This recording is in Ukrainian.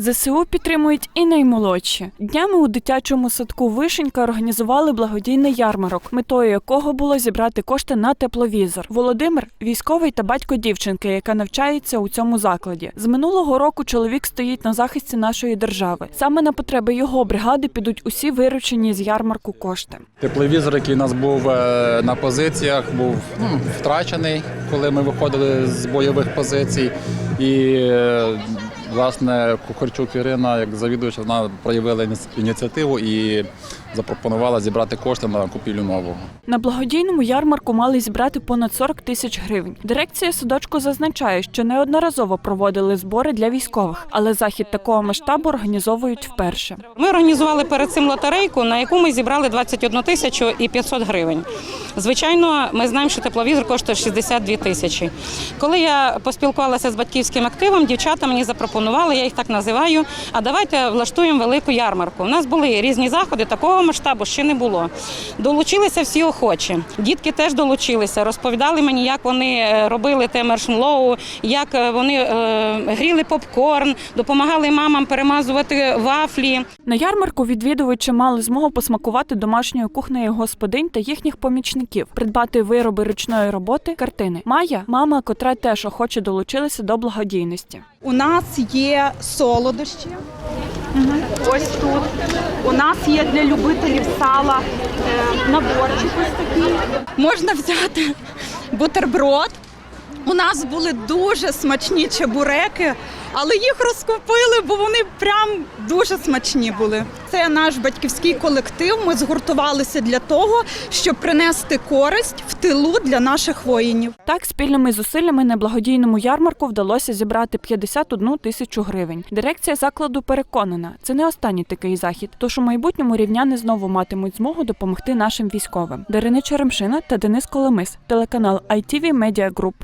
ЗСУ підтримують і наймолодші. Днями у дитячому садку Вишенька організували благодійний ярмарок, метою якого було зібрати кошти на тепловізор. Володимир військовий та батько дівчинки, яка навчається у цьому закладі. З минулого року чоловік стоїть на захисті нашої держави. Саме на потреби його бригади підуть усі виручені з ярмарку кошти. Тепловізор, який у нас був е, на позиціях, був ну, втрачений, коли ми виходили з бойових позицій. І е, власне Кухарчук Ірина, як завідувач, вона проявила ініціативу і запропонувала зібрати кошти на купівлю нового. На благодійному ярмарку мали зібрати понад 40 тисяч гривень. Дирекція садочку зазначає, що неодноразово проводили збори для військових, але захід такого масштабу організовують вперше. Ми організували перед цим лотерейку, на яку ми зібрали 21 тисячу і 500 гривень. Звичайно, ми знаємо, що тепловізор коштує 62 тисячі. Коли я поспілкувалася з батьківським активом, дівчата мені запропонували, я їх так називаю. А давайте влаштуємо велику ярмарку. У нас були різні заходи, такого масштабу ще не було. Долучилися всі охочі. Дітки теж долучилися, розповідали мені, як вони е, робили те маршмеллоу, як е, вони е, гріли попкорн, допомагали мамам перемазувати вафлі. На ярмарку відвідувачі мали змогу посмакувати домашньою кухнею господинь та їхніх помічників, придбати вироби ручної роботи, картини. Майя, мама, котра теж охоче долучилася до благодійності. У нас є солодощі. Ось тут. У нас є для любителів сала е, наборчик ось такий. Можна взяти бутерброд. У нас були дуже смачні чебуреки, але їх розкупили, бо вони прям дуже смачні були. Це наш батьківський колектив. Ми згуртувалися для того, щоб принести користь в тилу для наших воїнів. Так, спільними зусиллями на благодійному ярмарку вдалося зібрати 51 тисячу гривень. Дирекція закладу переконана, це не останній такий захід, тож у майбутньому рівняни знову матимуть змогу допомогти нашим військовим. Дарина Черемшина та Денис Коломис, телеканал ITV Media Group.